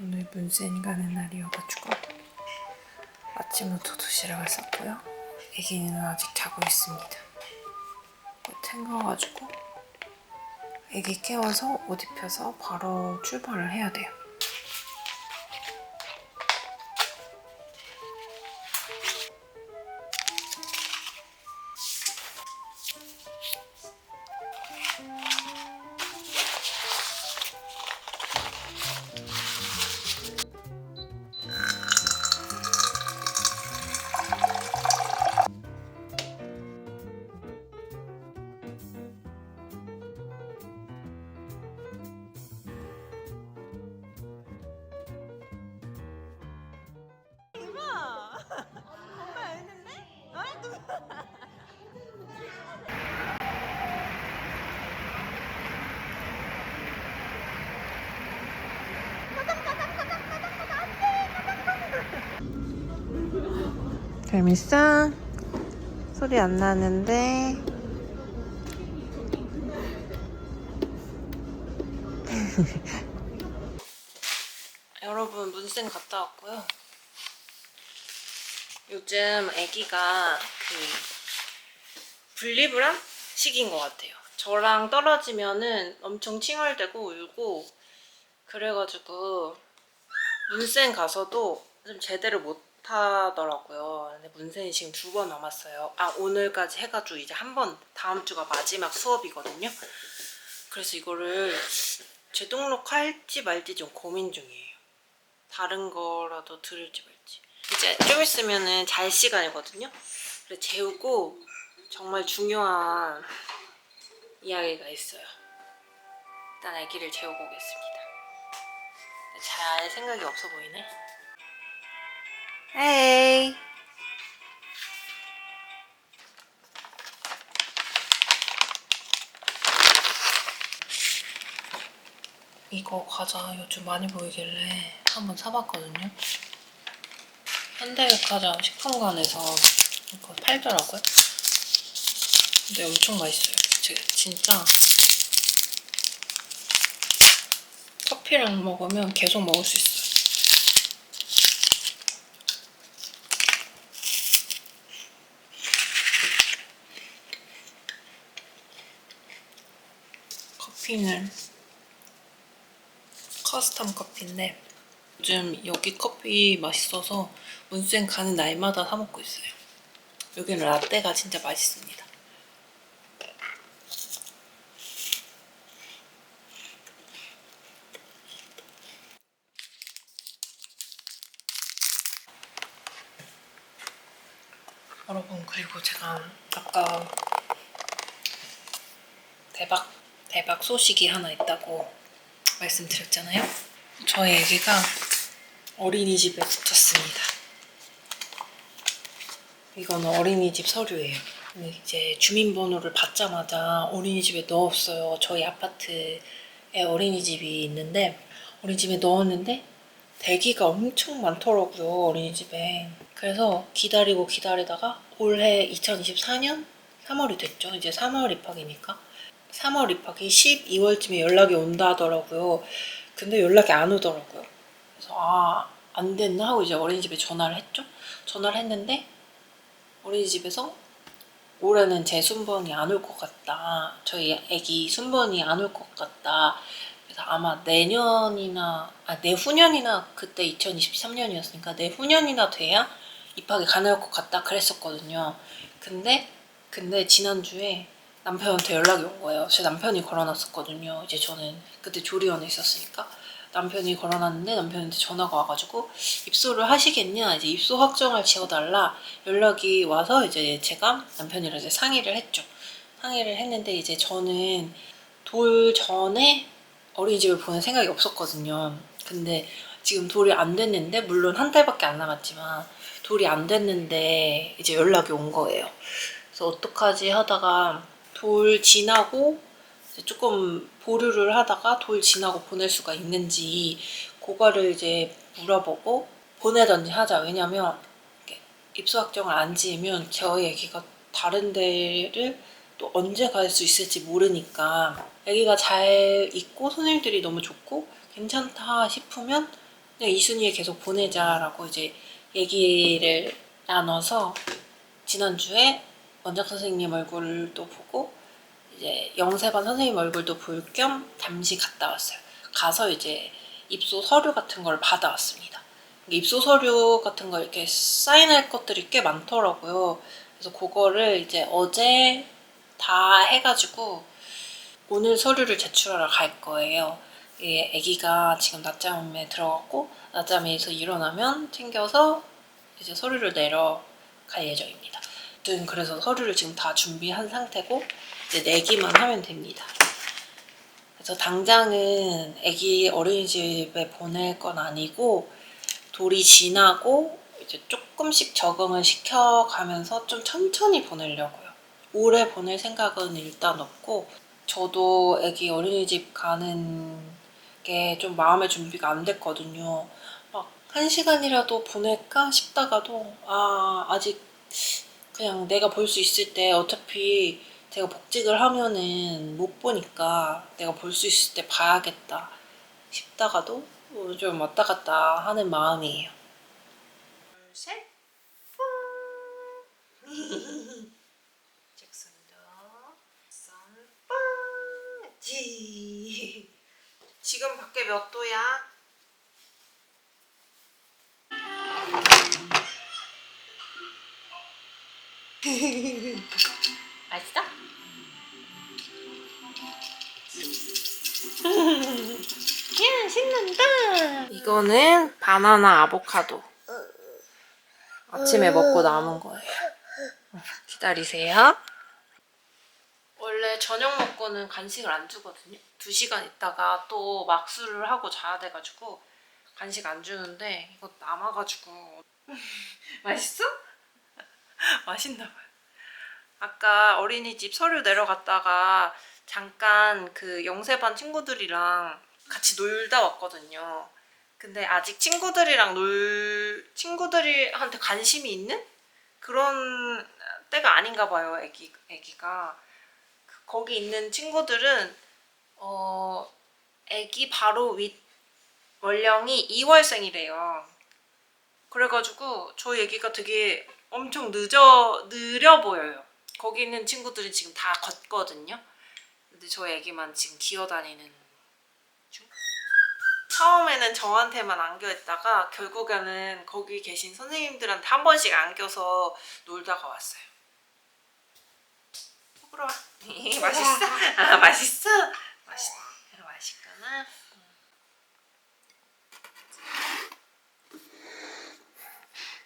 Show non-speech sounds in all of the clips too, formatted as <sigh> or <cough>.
오늘 문센 가는 날이어가지고 아침부터 도시락을 쌌고요. 아기는 아직 자고 있습니다. 꽃 챙겨가지고 아기 깨워서 옷 입혀서 바로 출발을 해야 돼요. 재밌어? 소리 안 나는데. <laughs> 여러분 문쌤 갔다 왔고요. 요즘 아기가 그 분리불안 시기인 것 같아요. 저랑 떨어지면은 엄청 칭얼대고 울고 그래가지고 문쌤 가서도 좀 제대로 못 하더라고요. 근데 문쌤이 지금 두 번 남았어요. 아 오늘까지 해가지고 이제 한 번 다음 주가 마지막 수업이거든요. 그래서 이거를 재등록할지 말지 좀 고민 중이에요. 다른 거라도 들을지 말지. 이제 좀 있으면은 잘 시간이거든요. 그래서 재우고 정말 중요한 이야기가 있어요. 일단 아기를 재우고 오겠습니다. 잘 생각이 없어 보이네. 에이. 이거 과자 요즘 많이 보이길래 한번 사봤거든요. 현대백화점 식품관에서 이거 팔더라고요. 근데 엄청 맛있어요. 제- 진짜 커피랑 먹으면 계속 먹을 수 있어요. 커피는 커스텀 커피인데 요즘 여기 커피 맛있어서 문쌤 가는 날마다 사 먹고 있어요. 여기는 라떼가 진짜 맛있습니다. 여러분 그리고 제가 아까 대박 대박 소식이 하나 있다고 말씀드렸잖아요. 저희 애기가 어린이집에 붙었습니다. 이거는 어린이집 서류예요. 이제 주민번호를 받자마자 어린이집에 넣었어요. 저희 아파트에 어린이집이 있는데 어린이집에 넣었는데 대기가 엄청 많더라고요 어린이집에. 그래서 기다리고 기다리다가 올해 2024년 3월이 됐죠. 이제 3월 입학이니까 3월 입학이 12월쯤에 연락이 온다 하더라고요. 근데 연락이 안 오더라고요. 그래서 아, 안 됐나 하고 이제 어린이집에 전화를 했죠. 전화를 했는데 어린이집에서 올해는 제 순번이 안 올 것 같다. 저희 애기 순번이 안 올 것 같다. 그래서 아마 내년이나 아 내후년이나 그때 2023년이었으니까 내후년이나 돼야 입학이 가능할 것 같다 그랬었거든요. 근데 근데 지난주에 남편한테 연락이 온 거예요. 제 남편이 걸어놨었거든요. 이제 저는 그때 조리원에 있었으니까 남편이 걸어놨는데 남편한테 전화가 와가지고 입소를 하시겠냐 이제 입소 확정을 지어달라 연락이 와서 이제 제가 남편이랑 이제 상의를 했죠. 상의를 했는데 이제 저는 돌 전에 어린이집을 보낼 생각이 없었거든요. 근데 지금 돌이 안 됐는데 물론 한 달밖에 안 남았지만 돌이 안 됐는데 이제 연락이 온 거예요. 그래서 어떡하지 하다가 돌 지나고 조금 보류를 하다가 돌 지나고 보낼 수가 있는지 그거를 이제 물어보고 보내던지 하자. 왜냐면 입소 확정을 안 지으면 저희 애기가 다른 데를 또 언제 갈 수 있을지 모르니까 애기가 잘 있고 선생님들이 너무 좋고 괜찮다 싶으면 그냥 이순이에 계속 보내자라고 이제 얘기를 나눠서 지난주에 원장 선생님 얼굴도 보고 이제 영세반 선생님 얼굴도 볼 겸 잠시 갔다 왔어요. 가서 이제 입소 서류 같은 걸 받아왔습니다. 입소 서류 같은 거 이렇게 사인할 것들이 꽤 많더라고요. 그래서 그거를 이제 어제 다 해가지고 오늘 서류를 제출하러 갈 거예요. 이 아기가 지금 낮잠에 들어갔고 낮잠에서 일어나면 챙겨서 이제 서류를 내러 갈 예정입니다. 그래서 서류를 지금 다 준비한 상태고 이제 내기만 하면 됩니다. 그래서 당장은 아기 어린이집에 보낼 건 아니고 돌이 지나고 이제 조금씩 적응을 시켜가면서 좀 천천히 보내려고요. 오래 보낼 생각은 일단 없고 저도 아기 어린이집 가는 게 좀 마음의 준비가 안 됐거든요. 막 한 시간이라도 보낼까 싶다가도 아 아직 그냥 내가 볼 수 있을 때 어차피 제가 복직을 하면은 못 보니까 내가 볼 수 있을 때 봐야겠다 싶다가도 어, 좀 왔다 갔다 하는 마음이에요. 둘, 셋, 뿡. 잭슨도 선, 뿡. 지. 지금 밖에 몇 도야? 맛있어? 야 신난다. 이거는 바나나 아보카도. 아침에 먹고 남은 거예요. 기다리세요. 원래 저녁 먹고는 간식을 안 주거든요. 2시간 있다가 또 막수를 하고 자야 돼가지고 간식 안 주는데 이거 남아가지고. <laughs> 맛있어? <laughs> 맛있나 봐요. 아까 어린이집 서류 내려갔다가 잠깐 그 영세반 친구들이랑 같이 놀다 왔거든요. 근데 아직 친구들이랑 놀 친구들한테 관심이 있는 그런 때가 아닌가 봐요. 애기 애기가 그- 거기 있는 친구들은 어 애기 바로 윗 월령이 2월생이래요. 그래가지고 저희 애기가 되게 엄청 늦어 느려 보여요. 거기 있는 친구들이 지금 다 걷거든요. 근데 저희 애기만 지금 기어다니는 중. 처음에는 저한테만 안겨있다가 결국에는 거기 계신 선생님들한테 한 번씩 안겨서 놀다가 왔어요. 부끄러워. <laughs> 맛있어? <laughs> 아 맛있어? 맛있 맛있구나.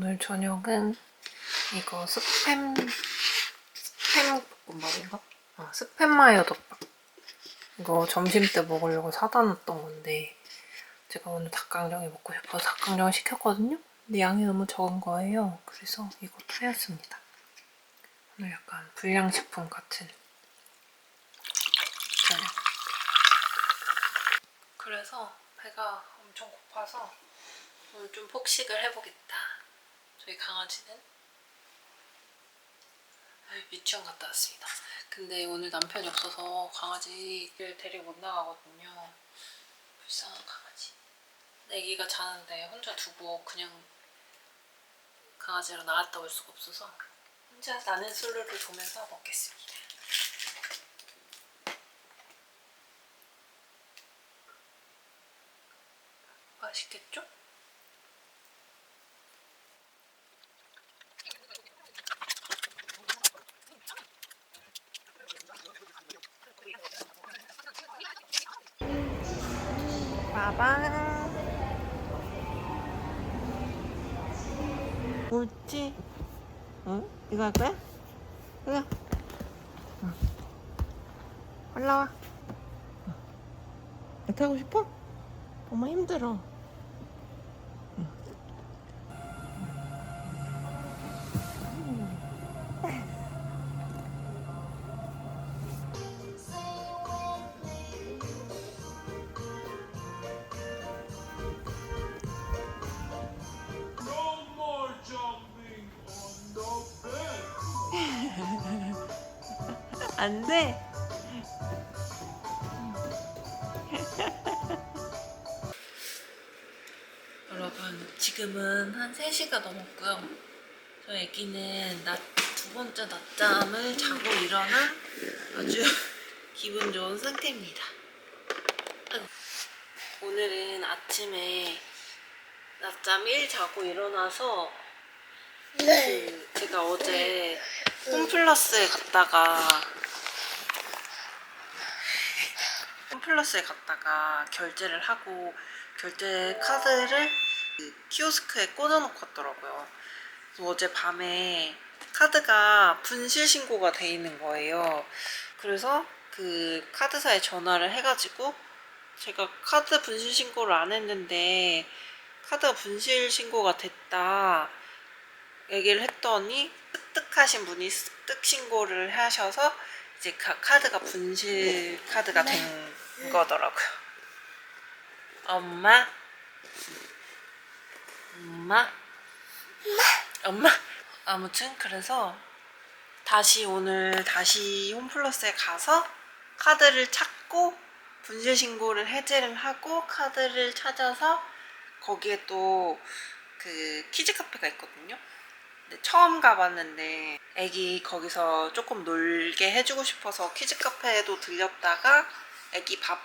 오늘 저녁은 이거 스팸 스팸 볶음밥인가? 아, 스팸 마요 덮밥. 이거 점심 때 먹으려고 사다 놨던 건데 제가 오늘 닭강정이 먹고 싶어서 닭강정을 시켰거든요. 근데 양이 너무 적은 거예요. 그래서 이거 타였습니다. 오늘 약간 불량식품 같은 저녁. 그래서 배가 엄청 고파서 오늘 좀 폭식을 해보겠다. 저희 강아지는 유치원 갔다 왔습니다. 근데 오늘 남편이 없어서 강아지를 데리고 못 나가거든요. 불쌍한 강아지. 애기가 자는데 혼자 두고 그냥 강아지랑 나갔다 올 수가 없어서 혼자 나는 솔로를 보면서 먹겠습니다. 맛있겠죠? 웃지? 응? 이거 할 거야? 그래 응. 올라와 응. 이렇게 하고 싶어? 엄마 힘들어 3시가 넘었고요. 저 애기는 낮, 두 번째 낮잠을 자고 일어나 아주 <laughs> 기분 좋은 상태입니다. 오늘은 아침에 낮잠 1 자고 일어나서 그 제가 어제 홈플러스에 갔다가 홈플러스에 갔다가 결제를 하고 결제 카드를 그 키오스크에 꽂아놓고 왔더라고요. 그래서 어제 밤에 카드가 분실 신고가 돼 있는 거예요. 그래서 그 카드사에 전화를 해가지고 제가 카드 분실 신고를 안 했는데 카드가 분실 신고가 됐다 얘기를 했더니 뜩뜩하신 분이 뜩 신고를 하셔서 이제 카- 카드가 분실 카드가 된 거더라고요. 엄마, 엄마, 엄마. 아무튼 그래서 다시 오늘 다시 홈플러스에 가서 카드를 찾고 분실 신고를 해제를 하고 카드를 찾아서 거기에 또 그 키즈 카페가 있거든요. 근데 처음 가봤는데 애기 거기서 조금 놀게 해주고 싶어서 키즈 카페에도 들렸다가 애기 밥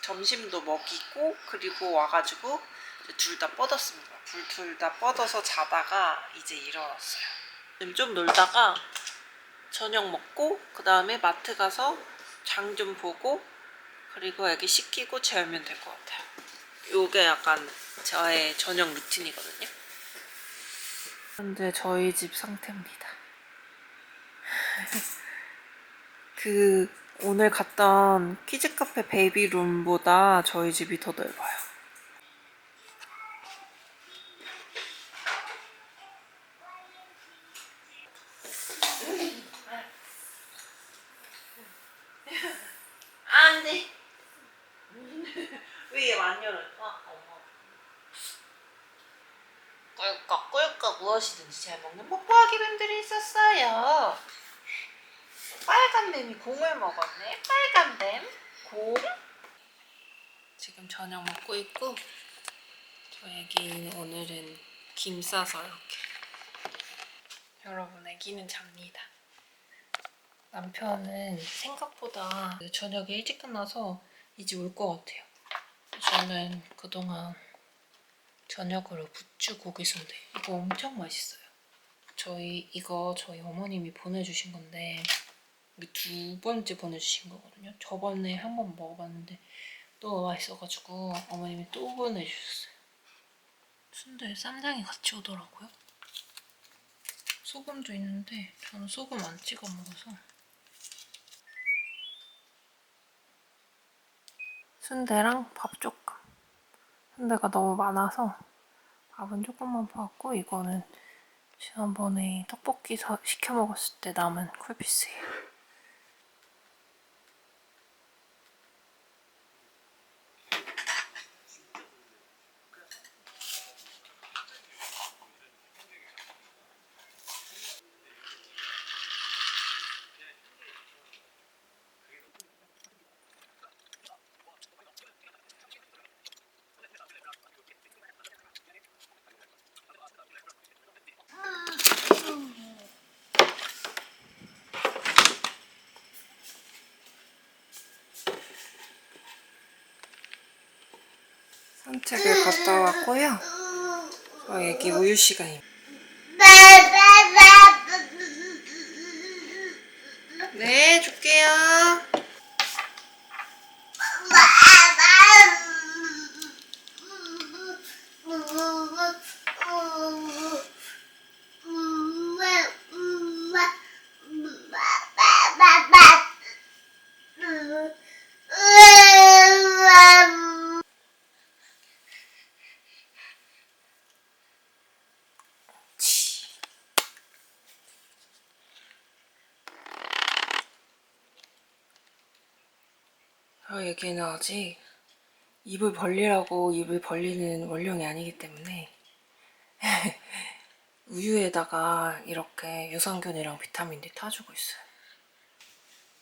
점심도 먹이고 그리고 와가지고 둘 다 뻗었습니다. 둘 다 뻗어서 자다가 이제 일어났어요. 좀 놀다가 저녁 먹고 그 다음에 마트 가서 장 좀 보고 그리고 애기 씻기고 재우면 될 것 같아요. 요게 약간 저의 저녁 루틴이거든요. 현재 저희 집 상태입니다. <laughs> 그 오늘 갔던 키즈 카페 베이비룸보다 저희 집이 더 넓어요. 안 돼. 왜 얘 안 열을까? 어머. 꿀꺽 꿀꺽 무엇이든지 잘 먹는 뽀뽀하기 뱀들이 있었어요. 빨간 뱀이 공을 먹었네. 빨간 뱀 공. 지금 저녁 먹고 있고 저 애기는 오늘은 김 싸서 이렇게. 여러분 애기는 잡니다. 남편은 생각보다 저녁에 일찍 끝나서 이제 올 것 같아요. 저는 그동안 저녁으로 부추 고기 순대 이거 엄청 맛있어요. 저희 이거 저희 어머님이 보내주신 건데 이게 두 번째 보내주신 거거든요. 저번에 한 번 먹어봤는데 너무 맛있어가지고 어머님이 또 보내주셨어요. 순대에 쌈장이 같이 오더라고요. 소금도 있는데 저는 소금 안 찍어 먹어서 순대랑 밥 조금 순대가 너무 많아서 밥은 조금만 퍼왔고 이거는 지난번에 떡볶이 사, 시켜 먹었을 때 남은 쿨피스예요. 산책을 갔다 왔고요. 저 애기 우유 시간입니다. 네, 줄게요. 치. 저 애기는 아직 입을 벌리라고 입을 벌리는 원령이 아니기 때문에 <laughs> 우유에다가 이렇게 유산균이랑 비타민 D 타주고 있어요.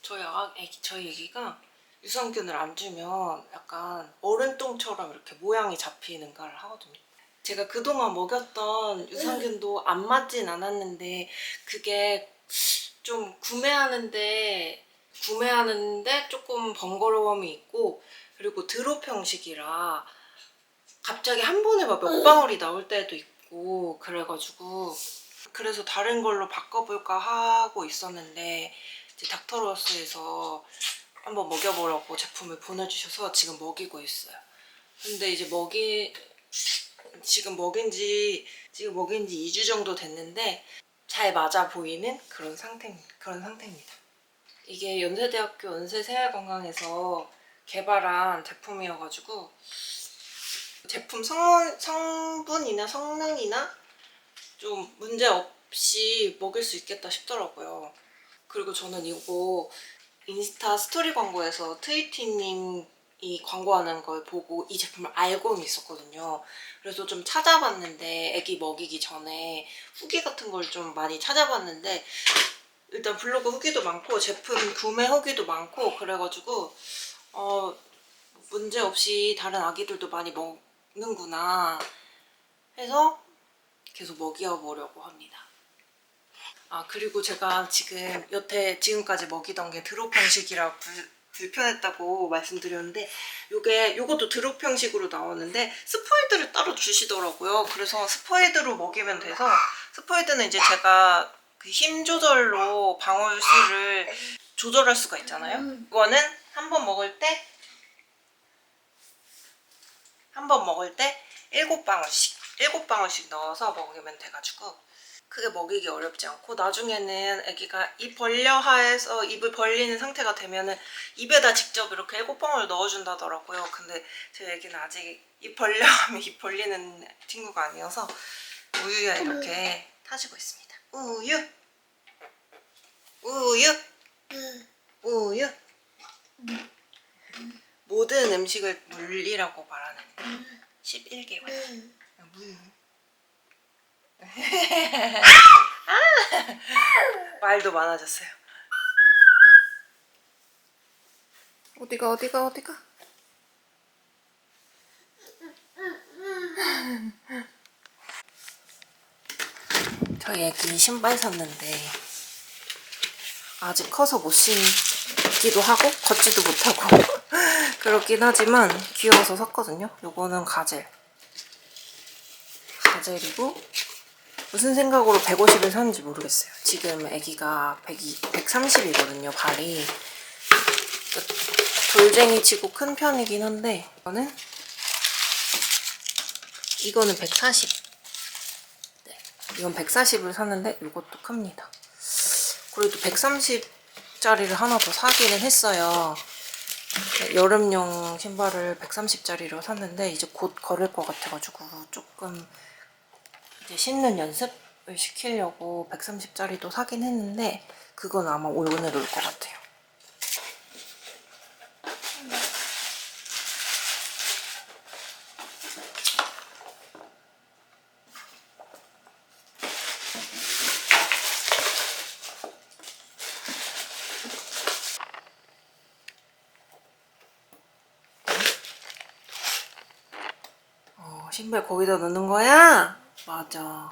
저희 아, 애기, 저희 애기가 유산균을 안 주면 약간 어른똥처럼 이렇게 모양이 잡히는 걸 하거든요. 제가 그동안 먹였던 유산균도 안 맞진 않았는데 그게 좀 구매하는데 구매하는데 조금 번거로움이 있고 그리고 드롭 형식이라 갑자기 한 번에 막 몇 방울이 나올 때도 있고 그래가지고 그래서 다른 걸로 바꿔볼까 하고 있었는데 이제 닥터로스에서 한번 먹여보라고 제품을 보내주셔서 지금 먹이고 있어요. 근데 이제 먹이 지금 먹인 지 지금 먹인 지 2주 정도 됐는데 잘 맞아 보이는 그런 상태 그런 상태입니다. 이게 연세대학교 연세생활건강에서 개발한 제품이어가지고 제품 성, 성분이나 성능이나 좀 문제 없이 먹일 수 있겠다 싶더라고요. 그리고 저는 이거 인스타 스토리 광고에서 트위티님이 광고하는 걸 보고 이 제품을 알고는 있었거든요. 그래서 좀 찾아봤는데 애기 먹이기 전에 후기 같은 걸 좀 많이 찾아봤는데 일단 블로그 후기도 많고 제품 구매 후기도 많고 그래가지고 어 문제 없이 다른 아기들도 많이 먹는구나 해서 계속 먹여 보려고 합니다. 아 그리고 제가 지금 여태 지금까지 먹이던 게 드롭 형식이라 불, 불편했다고 말씀드렸는데 요게 요것도 드롭 형식으로 나오는데 스포이드를 따로 주시더라고요. 그래서 스포이드로 먹이면 돼서 스포이드는 이제 제가 그 힘 조절로 방울 수를 조절할 수가 있잖아요. 이거는 한 번 먹을 때 한 번 먹을 때 일곱 방울씩 일곱 방울씩 넣어서 먹이면 돼가지고 크게 먹이기 어렵지 않고 나중에는 아기가 입 벌려 하에서 입을 벌리는 상태가 되면은 입에다 직접 이렇게 일곱 방울 넣어준다더라고요. 근데 제 아기는 아직 입 벌려 하면 입 벌리는 친구가 아니어서 우유에 이렇게 타지고 있습니다. 우유, 우유, 우유. 모든 음식을 물리라고 말하는 11개월. 물. <laughs> 말도 많아졌어요. 어디가 어디가 어디가? <laughs> 저희 애기 신발 샀는데 아직 커서 못 신기도 하고 걷지도 못하고 <laughs> 그렇긴 하지만 귀여워서 샀거든요. 요거는 가젤. 가젤이고 무슨 생각으로 150을 샀는지 모르겠어요. 지금 아기가 120, 130이거든요, 발이. 돌쟁이 치고 큰 편이긴 한데 이거는 이거는 140. 네, 이건 140을 샀는데 이것도 큽니다. 그래도 130짜리를 하나 더 사기는 했어요. 네, 여름용 신발을 130짜리로 샀는데 이제 곧 걸을 것 같아가지고 조금 이제 신는 연습을 시키려고 130짜리도 사긴 했는데 그건 아마 오늘 올 것 같아요. 어, 신발 거기다 넣는 거야? 맞아.